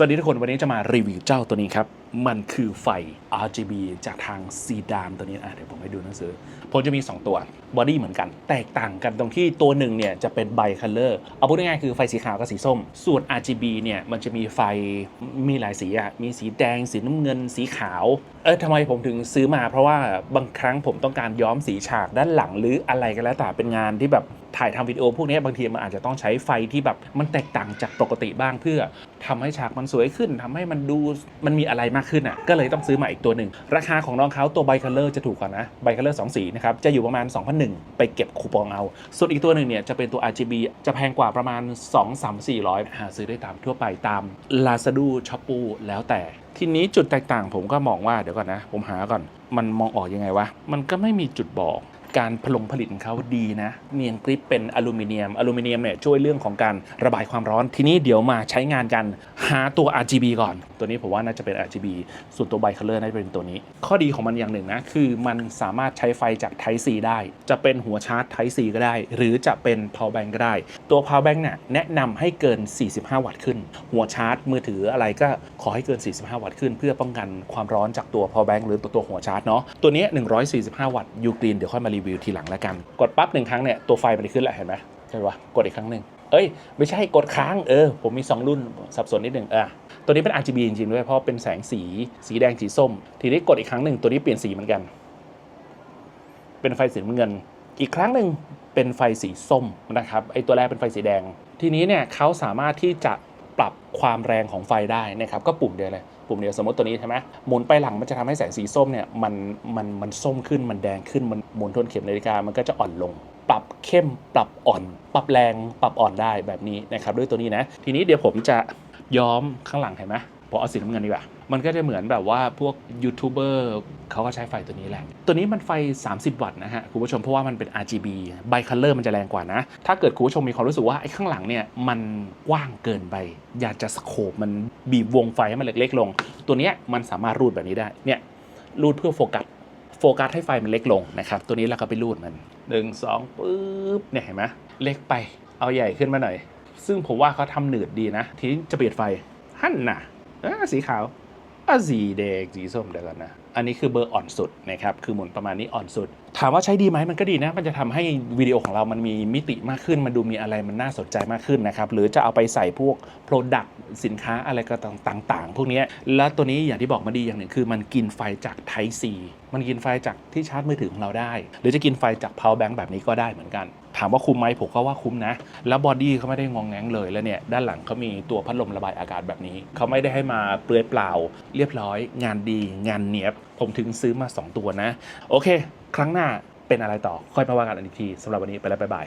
สวัสดีทุกคน วันนี้จะมารีวิวเจ้าตัวนี้ครับ มันคือไฟ RGB จากทางซีดานตัวนี้อะเดี๋ยวผมให้ดูหนังสือ ผมจะมี 2 ตัวบอดี้เหมือนกัน แตกต่างกันตรงที่ตัวหนึ่งเนี่ยจะเป็นไบคัลเลอร์เอาพูดง่ายๆคือไฟสีขาวกับสีส้ม ส่วน RGB เนี่ยมันจะมีไฟมีหลายสีอะมีสีแดง สีน้ำเงิน สีขาว เออทำไมผมถึงซื้อมา เพราะว่าบางครั้งผมต้องการย้อมสีฉากด้านหลังหรืออะไรก็แล้วแต่เป็นงานที่แบบถ่ายทำวิดีโอพวกนี้บางทีมันอาจจะต้องใช้ไฟที่แบบมันแตกต่างจากปกติบ้างเพื่อทำให้ฉากมันสวยขึ้นทำให้มันดูมันมีอะไรมากขึ้นอะก็เลยต้องซื้อมาอีกตัวหนึ่ง ราคาของน้องเขาตัวไบคัลเลอร์จะถูกกว่านะไบคัลเลอร์สองสีนะครับจะอยู่ประมาณ 2,001 ไปเก็บคูปองเอา ส่วนอีกตัวหนึ่งเนี่ยจะเป็นตัว RGB จะแพงกว่าประมาณ 2 3 400 หาซื้อได้ตามทั่วไปตาม Lazada s h o p ูแล้วแต่ทีนี้จุดแตกต่างผมก็มองว่าเดี๋ยวก่อนนะ ผมหาก่อนมันมองออกยังไงวะมันก็ไม่มีจุดบอก การผลงผลิตของเขาดีนะเนียนกริปเป็นอลูมิเนียมอลูมิเนียมเนี่ยช่วยเรื่องของการระบายความร้อน ทีนี้เดี๋ยวมาใช้งานกันหาตัว RGB ก่อน ตัวนี้ผมว่าน่าจะเป็น RGB ส่วนตัวไบคัลเลอร์น่าจะเป็นตัวนี้ ข้อดีของมันอย่างหนึ่งนะคือมันสามารถใช้ไฟจาก Type C ได้ จะเป็นหัวชาร์จ Type C ก็ได้ หรือจะเป็น power bank ก็ได้ ตัว power bank เนี่ยแนะนำให้เกิน 45 วัตต์ขึ้น หัวชาร์จ มือถืออะไรก็ขอให้เกิน 45 วัตต์ขึ้น เพื่อป้องกันความร้อนจากตัว power bank หรือตัวตัวหัวชาร์จเนาะตัวนี้ 145 วัตต์ยูกรีนเดี๋ยวค่อยมารีวิวทีหลังแล้วกัน กดปั๊บหนึ่งครั้งเนี่ยตัวไฟมันจะขึ้นแล้วเห็นไหมใช่ปะกดอีกครั้งหนึ่งเอ้ยไม่ใช่กดค้างเออผมมี 2 รุ่นสับสนนิดหนึ่งอะตัวนี้เป็น RGB จริงๆด้วยเพราะเป็นแสงสีสีแดงสีส้ม ทีนี้กดอีกครั้งหนึ่งตัวนี้เปลี่ยนสีเหมือนกัน เป็นไฟสีเงิน อีกครั้งหนึ่งเป็นไฟสีส้มนะครับไอตัวแรกเป็นไฟสีแดง ทีนี้เนี่ยเขาสามารถที่จะปรับความแรงของไฟได้นะครับก็ปุ่มเดียวเลย ปุ่มเดียวสมมติตัวนี้ใช่ไหมหมุนไปหลังมันจะทำให้แสงสีส้มเนี่ยมันมันมันส้มขึ้นมันแดงขึ้นมันหมุนทวนเข็มนาฬิกามันก็จะอ่อนลง ปรับเข้มปรับอ่อน ปรับแรง ปรับอ่อนได้แบบนี้นะครับด้วยตัวนี้นะ ทีนี้เดี๋ยวผมจะย้อมข้างหลังเห็นไหม ผมเอาสีน้ำเงินดีกว่า มันก็จะเหมือนแบบว่าพวกยูทูบเบอร์เขาก็ใช้ไฟตัวนี้แหละ ตัวนี้มันไฟ 30 วัตต์นะฮะ คุณผู้ชมเพราะว่ามันเป็น RGB ไบคัลเลอร์มันจะแรงกว่านะ ถ้าเกิดคุณผู้ชมมีความรู้สึกว่าไอ้ข้างหลังเนี่ยมันกว้างเกินไป อยากจะสโคปมันบีบวงไฟให้มันเล็กๆลง ตัวนี้มันสามารถรูดแบบนี้ได้ เนี่ยรูดเพื่อโฟกัส โฟกัสให้ไฟมันเล็กลงนะครับ ตัวนี้เราก็ไปรูดมันหนึ่งสองปึ๊บ เนี่ยเห็นไหมเล็กไป เอาใหญ่ขึ้นมาหน่อย ซึ่งผมว่าเขาทำหนืดดีนะ ทีนี้จะเปลี่ยนไฟ หั่นน่ะ อ่าสีขาวอะสีแดงสีส้มเดี๋ยวก่อนนะ อันนี้คือเบอร์อ่อนสุดนะครับ คือหมุนประมาณนี้อ่อนสุด ถามว่าใช้ดีไหมมันก็ดีนะ มันจะทำให้วิดีโอของเรามันมีมิติมากขึ้น มันดูมีอะไรมันน่าสนใจมากขึ้นนะครับ หรือจะเอาไปใส่พวก Product สินค้าอะไรก็ต่างๆ พวกนี้ แล้วตัวนี้อย่างที่บอกมาดีอย่างหนึ่งคือมันกินไฟจาก Type C มันกินไฟจากที่ชาร์จมือถือของเราได้ หรือจะกินไฟจาก power bank แบบนี้ก็ได้เหมือนกัน ถามว่าคุ้มไหมผมก็ว่าคุ้มนะ แล้วบอดี้เขาไม่ได้งองแงงเลยแล้วเนี่ยด้านหลังเขามีตัวพัดลมระบายอากาศแบบนี้ เขาไม่ได้ให้มาเปลือยเปล่า เรียบร้อย งานดี งานเนียบ ผมถึงซื้อมา 2 ตัวนะ โอเค ครั้งหน้าเป็นอะไรต่อค่อยมาว่ากันอีกทีสำหรับวันนี้ไปแล้วบ๊ายบาย